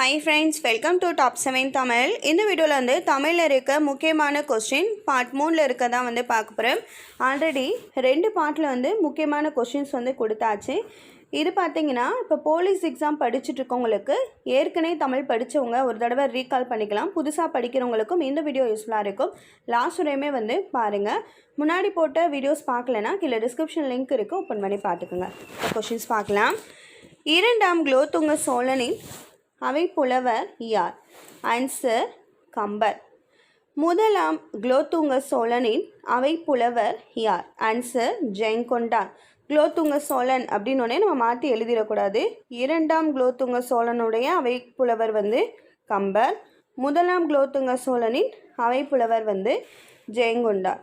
Hi friends welcome to top seven Tamil இந்த வீடியோவில் வந்து தமிழில் இருக்க முக்கியமான கொஸ்டின் பார்ட் மூணில் இருக்க தான் வந்து பார்க்க போகிறேன் ஆல்ரெடி ரெண்டு பார்ட்டில் வந்து முக்கியமான கொஸ்டின்ஸ் வந்து கொடுத்தாச்சு. இது பார்த்தீங்கன்னா இப்போ போலீஸ் எக்ஸாம் படிச்சுட்டு இருக்கவங்களுக்கு ஏற்கனவே தமிழ் படித்தவங்க ஒரு தடவை ரீகால் பண்ணிக்கலாம். புதுசாக படிக்கிறவங்களுக்கும் இந்த வீடியோ யூஸ்ஃபுல்லாக இருக்கும். லாஸ்ட் உரையுமே வந்து பாருங்கள் முன்னாடி போட்ட வீடியோஸ் பார்க்கலனா கீழே டிஸ்கிரிப்ஷன் லிங்க் இருக்குது ஓப்பன் பண்ணி பார்த்துக்குங்க. கொஷின்ஸ் பார்க்கலாம். இரண்டாம் குலோத்துங்க சோழனின் அவை புலவர் யார்? ஆன்சர் கம்பர். முதலாம் குலோத்துங்க சோழனின் அவை புலவர் யார்? ஆன்சர் ஜெயங்கொண்டான். குலோத்துங்க சோழன் அப்படின்னோடனே நம்ம மாற்றி எழுதிடக்கூடாது. இரண்டாம் குலோத்துங்க சோழனுடைய அவை புலவர் வந்து கம்பர். முதலாம் குலோத்துங்க சோழனின் அவை புலவர் வந்து ஜெயங்கொண்டார்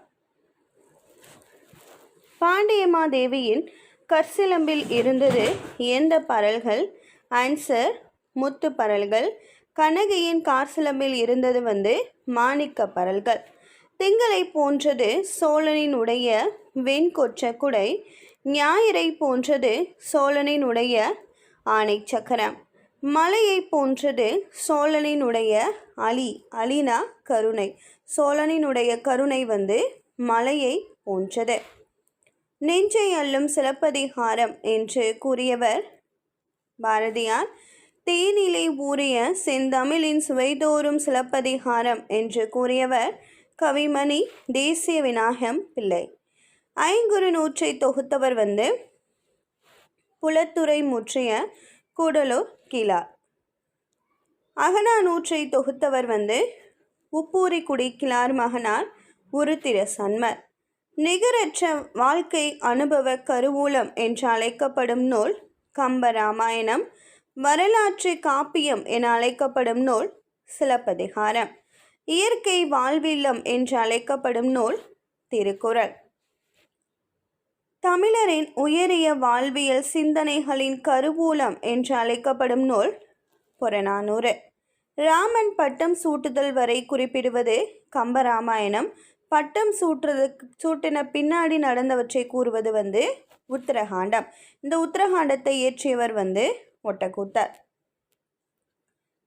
பாண்டியமாதேவியின் கற்சிலம்பில் இருந்தது எந்த பரல்கள்? ஆன்சர் முத்து பரல்கள் கனகையின் கார்சிலம்பில் இருந்தது வந்து மாணிக்க பரல்கள். திங்களை போன்றது சோழனினுடைய வெண்கொற்ற குடை ஞாயிறை போன்றது சோழனினுடைய ஆணை சக்கரம் மலையை போன்றது சோழனினுடைய அலி அலினா கருணை. சோழனினுடைய கருணை வந்து மலையை போன்றது. நெஞ்சை அள்ளும் சிலப்பதிகாரம் என்று கூறியவர் பாரதியார். தேனிலை ஊறிய செந்தமிழின் சுவைதோறும் சிலப்பதிகாரம் என்று கூறியவர் கவிமணி தேசிய விநாயகம் பிள்ளை. ஐங்குறு நூற்றை தொகுத்தவர் வந்து புலத்துறை முற்றிய கூடலூர் கிழார் அகனா நூற்றை தொகுத்தவர் வந்து உப்பூரி குடி கிளார் மகனார் உருத்திர சன்மர். நிகரற்ற வாழ்க்கை அனுபவ கருவூலம் என்று அழைக்கப்படும் நூல் கம்பராமாயணம் வரலாற்று காப்பியம் என அழைக்கப்படும் நூல் சிலப்பதிகாரம். இயற்கை வாழ்வில்லம் என்று அழைக்கப்படும் நூல் திருக்குறள். தமிழரின் உயரிய வாழ்வியல் சிந்தனைகளின் கருவூலம் என்று அழைக்கப்படும் நூல் புறநானூறு. ராமன் பட்டம் சூட்டுதல் வரை குறிப்பிடுவது கம்பராமாயணம். பட்டம் சூட்டுறதுக்கு சூட்டின பின்னாடி நடந்தவற்றை கூறுவது வந்து உத்தரகாண்டம். இந்த உத்தரகாண்டத்தை இயற்றியவர் வந்து ஒட்டக்கூத்தர்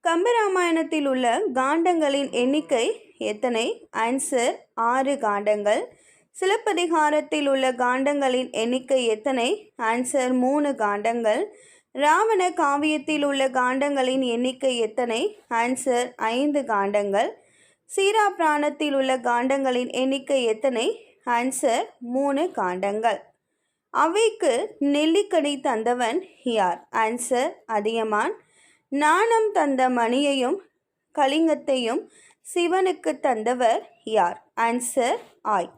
கம்பராமாயணத்தில் உள்ள காண்டங்களின் எண்ணிக்கை எத்தனை? ஆன்சர் ஆறு காண்டங்கள். சிலப்பதிகாரத்தில் உள்ள காண்டங்களின் எண்ணிக்கை எத்தனை? ஆன்சர் மூணு காண்டங்கள். ராவண காவியத்தில் உள்ள காண்டங்களின் எண்ணிக்கை எத்தனை? ஆன்சர் ஐந்து காண்டங்கள். சீரா பிராணத்தில் உள்ள காண்டங்களின் எண்ணிக்கை எத்தனை? ஆன்சர் மூணு காண்டங்கள். அவைக்கு நெல்லிக்கடை தந்தவன் யார்? ஆன்சர் அதியமான். நாணம் தந்த மணியையும் கலிங்கத்தையும் சிவனுக்கு தந்தவர் யார்? ஆன்சர் ஆய்.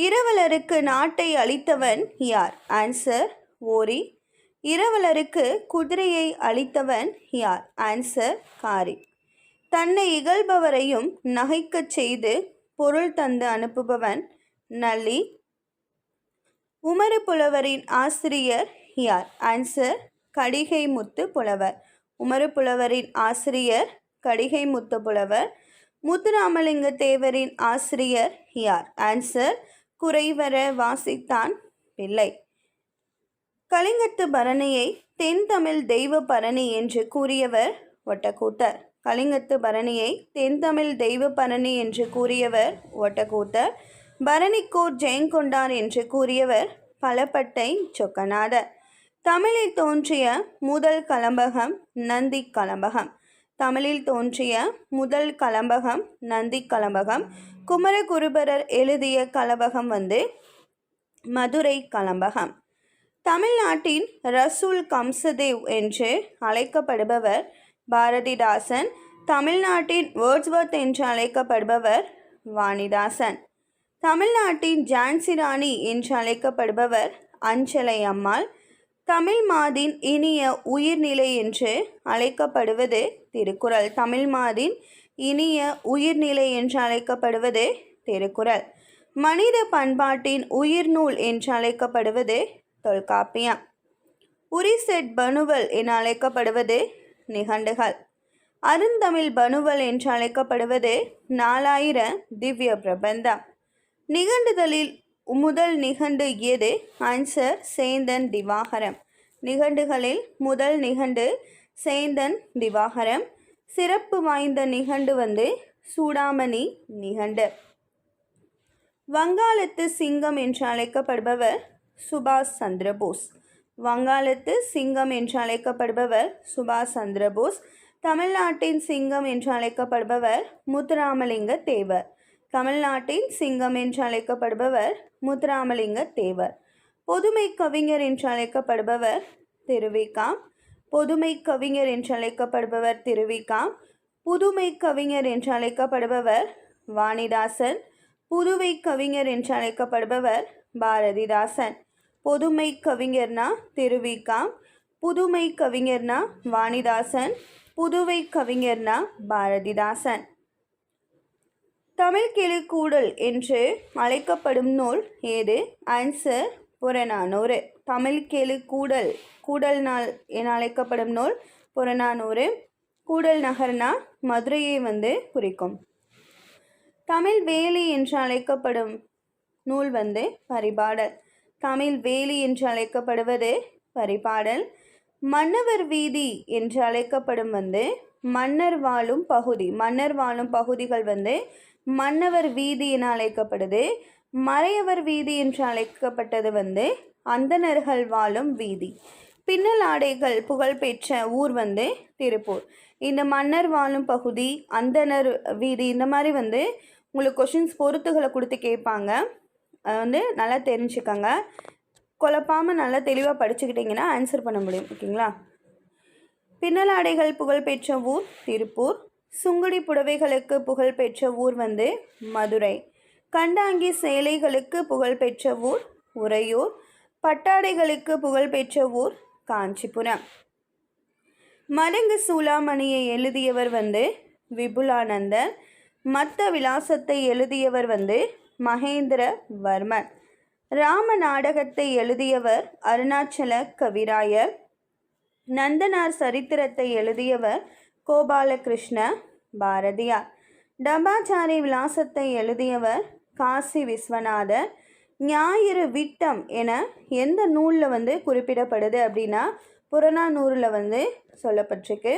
இரவலருக்கு நாட்டை அளித்தவன் யார்? ஆன்சர் ஓரி. இரவலருக்கு குதிரையை அளித்தவன் யார்? ஆன்சர் காரி. தன்னை இகழ்பவரையும் நகைக்கச் செய்து பொருள் தந்து அனுப்புபவன் நல்லி உமறு புலவரின் ஆசிரியர் யார்? ஆன்சர் கடிகை முத்து புலவர். உமறு புலவரின் ஆசிரியர் கடிகை முத்து புலவர். முத்துராமலிங்க தேவரின் ஆசிரியர் யார்? ஆன்சர் குறைவர வாசித்தான் பிள்ளை. கலிங்கத்து பரணியை தென் தமிழ் தெய்வ பரணி என்று கூறியவர் ஒட்டக்கூத்தர். கலிங்கத்து பரணியை தென் தமிழ் தெய்வ பரணி என்று கூறியவர் ஒட்டக்கூத்தர். பரணிக்கோர் ஜெயங்கொண்டார் என்று கூறியவர் பலப்பட்டை சொக்கநாதர். தமிழில் தோன்றிய முதல் கலம்பகம் நந்தி கலம்பகம். தமிழில் தோன்றிய முதல் கலம்பகம் நந்தி கலம்பகம். குமரகுருபரர் எழுதிய கலம்பகம் வந்து மதுரை கலம்பகம். தமிழ்நாட்டின் ரசூல் கம்சதேவ் என்று அழைக்கப்படுபவர் பாரதிதாசன். தமிழ்நாட்டின் வேர்ட்ஸ்வர்த் என்று அழைக்கப்படுபவர் வாணிதாசன். தமிழ்நாட்டின் ஜான்சி ராணி என்று அழைக்கப்படுபவர் அஞ்சலை அம்மாள். தமிழ் மாதின் இனிய உயிர்நிலை என்று அழைக்கப்படுவது திருக்குறள். தமிழ் மாதின் இனிய உயிர்நிலை என்று அழைக்கப்படுவது திருக்குறள். மனித பண்பாட்டின் உயிர்நூல் என்று அழைக்கப்படுவது தொல்காப்பியம். உரிசெட் பனுவல் என அழைக்கப்படுவது நிகண்டுகள். அருந்தமிழ் பனுவல் என்று அழைக்கப்படுவது நாலாயிர திவ்ய பிரபந்தம். நிகண்டுதலில் முதல் நிகண்டு எது? ஆன்சர் சேந்தன் திவாகரம். நிகண்டுகளில் முதல் நிகண்டு சேந்தன் திவாகரம். சிறப்பு வாய்ந்த நிகண்டு வந்து சூடாமணி நிகண்டு. வங்காளத்து சிங்கம் என்று அழைக்கப்படுபவர் சுபாஷ் சந்திரபோஸ் வங்காளத்து சிங்கம் என்று அழைக்கப்படுபவர் சுபாஷ் சந்திரபோஸ் தமிழ்நாட்டின் சிங்கம் என்று அழைக்கப்படுபவர் முத்துராமலிங்க தேவர். தமிழ்நாட்டின் சிங்கம் என்று அழைக்கப்படுபவர் முத்துராமலிங்க தேவர் பொதுமை கவிஞர் என்று அழைக்கப்படுபவர் திருவிகா பொதுமை கவிஞர் என்று அழைக்கப்படுபவர் திருவிகா புதுமை கவிஞர் என்று அழைக்கப்படுபவர் வாணிதாசன். புதுவை கவிஞர் என்று அழைக்கப்படுபவர் பாரதிதாசன். பொதுமை கவிஞர்னா திருவிகா புதுமை கவிஞர்னா வாணிதாசன். புதுவை கவிஞர்னா பாரதிதாசன். தமிழ் கிளிக்கூடல் என்று அழைக்கப்படும் நூல் ஏது? ஆன்சர் புறநானூறு. தமிழ் கெழு கூடல் கூடல் நாள் என அழைக்கப்படும் நூல் புறநானூறு. கூடல் நகர்னா மதுரையை வந்து குறிக்கும். தமிழ் வேலி என்று அழைக்கப்படும் நூல் வந்து பரிபாடல். தமிழ் வேலி என்று அழைக்கப்படுவது பரிபாடல். மன்னவர் வீதி என்று அழைக்கப்படும் வந்து மன்னர் வாழும் பகுதி. மன்னர் வாழும் பகுதிகள் வந்து மன்னவர் வீதி என அழைக்கப்படுது. மறையவர் வீதி என்று அழைக்கப்பட்டது வந்து அந்தணர்கள் வாழும் வீதி. பின்னல் ஆடைகள் புகழ்பெற்ற ஊர் வந்து திருப்பூர். இந்த மன்னர் வாழும் பகுதி அந்தணர் வீதி இந்த மாதிரி வந்து உங்களுக்கு கொஷின்ஸ் பொறுத்துகளை கொடுத்து கேட்பாங்க. அதை வந்து நல்லா தெரிஞ்சுக்கோங்க. குழப்பாமல் நல்லா தெளிவாக படிச்சுக்கிட்டிங்கன்னா ஆன்சர் பண்ண முடியும். ஓகேங்களா? பின்னலாடைகள் புகழ்பெற்ற ஊர் திருப்பூர். சுங்குடி புடவைகளுக்கு புகழ்பெற்ற ஊர் வந்து மதுரை. கண்டாங்கி சேலைகளுக்கு புகழ்பெற்ற ஊர் உறையூர். பட்டாடைகளுக்கு புகழ்பெற்ற ஊர் காஞ்சிபுரம். மடங்கு சூளாமணியை எழுதியவர் வந்து விபுலானந்தர் மத்த விலாசத்தை எழுதியவர் வந்து மகேந்திரவர்மன். ராம நாடகத்தை எழுதியவர் அருணாச்சல கவிராயர். நந்தனார் சரித்திரத்தை எழுதியவர் கோபாலகிருஷ்ண பாரதியார். டபாச்சாரி விலாசத்தை எழுதியவர் காசி விஸ்வநாதர். ஞாயிறு விட்டம் என எந்த நூலில் வந்து குறிப்பிடப்படுது அப்படின்னா புறநானூறில் வந்து சொல்லப்பட்டிருக்கு.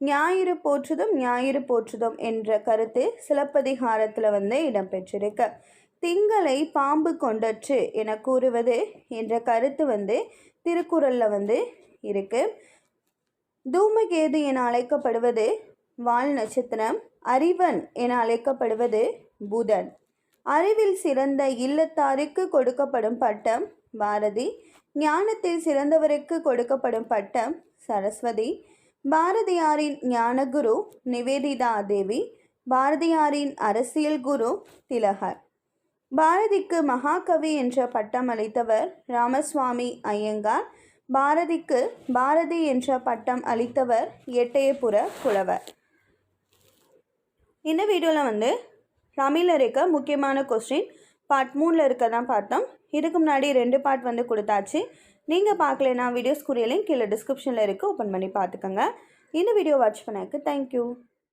ஞாயிறு போற்றுதும் ஞாயிறு போற்றுதும் என்ற கருத்து சிலப்பதிகாரத்தில் வந்து இடம்பெற்றிருக்கு. திங்களை பாம்பு கொண்டற்று என கூறுவது என்ற கருத்து வந்து திருக்குறளில் வந்து இருக்குது தூமகேது என அழைக்கப்படுவது வால் நட்சத்திரம் அறிவன் என அழைக்கப்படுவது புதன். அறிவில் சிறந்த இல்லத்தாருக்கு கொடுக்கப்படும் பட்டம் பாரதி ஞானத்தில் சிறந்தவருக்கு கொடுக்கப்படும் பட்டம் சரஸ்வதி. பாரதியாரின் ஞானகுரு நிவேதிதா தேவி பாரதியாரின் அரசியல் குரு திலகர். பாரதிக்கு மகாகவி என்ற பட்டம் அளித்தவர் ராமசுவாமி ஐயங்கார். பாரதிக்கு பாரதி என்ற பட்டம் அளித்தவர் எட்டயபுர புலவர். இந்த வீடியோவில் வந்து தமிழில் இருக்க முக்கியமான கொஸ்டின் பார்ட் மூணில் இருக்க தான் பார்த்தோம். இதுக்கு முன்னாடி ரெண்டு பார்ட் வந்து கொடுத்தாச்சு. நீங்கள் பார்க்கலனா வீடியோஸ் குறியிலையும் லிங்க் கீழே டிஸ்கிரிப்ஷனில் இருக்குது ஓப்பன் பண்ணி பார்த்துக்கோங்க. இந்த வீடியோ வாட்ச் பண்ணக்கு தேங்க்யூ